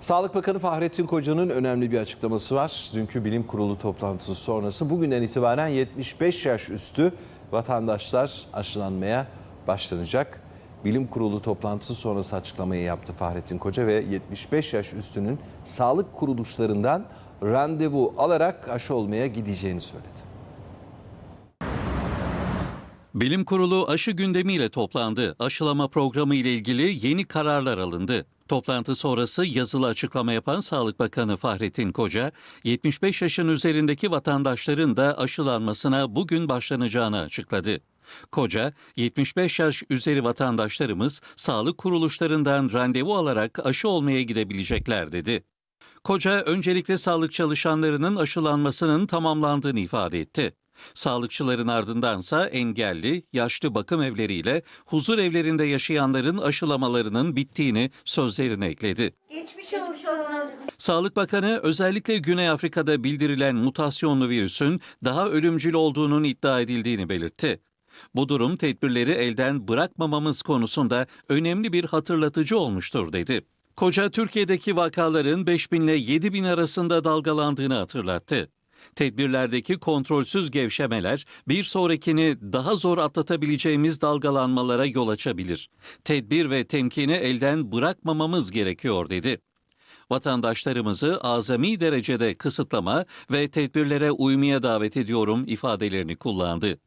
Sağlık Bakanı Fahrettin Koca'nın önemli bir açıklaması var. Dünkü bilim kurulu toplantısı sonrası bugünden itibaren 75 yaş üstü vatandaşlar aşılanmaya başlanacak. Bilim kurulu toplantısı sonrası açıklamayı yaptı Fahrettin Koca ve 75 yaş üstünün sağlık kuruluşlarından randevu alarak aşı olmaya gideceğini söyledi. Bilim Kurulu aşı gündemiyle toplandı. Aşılama programı ile ilgili yeni kararlar alındı. Toplantı sonrası yazılı açıklama yapan Sağlık Bakanı Fahrettin Koca, 75 yaşın üzerindeki vatandaşların da aşılanmasına bugün başlanacağını açıkladı. Koca, 75 yaş üzeri vatandaşlarımız sağlık kuruluşlarından randevu alarak aşı olmaya gidebilecekler dedi. Koca öncelikle sağlık çalışanlarının aşılanmasının tamamlandığını ifade etti. Sağlıkçıların ardındansa engelli, yaşlı bakım evleriyle huzur evlerinde yaşayanların aşılamalarının bittiğini sözlerine ekledi. Geçmiş olsun. Sağlık Bakanı özellikle Güney Afrika'da bildirilen mutasyonlu virüsün daha ölümcül olduğunun iddia edildiğini belirtti. Bu durum tedbirleri elden bırakmamamız konusunda önemli bir hatırlatıcı olmuştur dedi. Koca Türkiye'deki vakaların 5 bin ile 7 bin arasında dalgalandığını hatırlattı. Tedbirlerdeki kontrolsüz gevşemeler bir sonrakini daha zor atlatabileceğimiz dalgalanmalara yol açabilir. Tedbir ve temkini elden bırakmamamız gerekiyor dedi. Vatandaşlarımızı azami derecede kısıtlama ve tedbirlere uymaya davet ediyorum ifadelerini kullandı.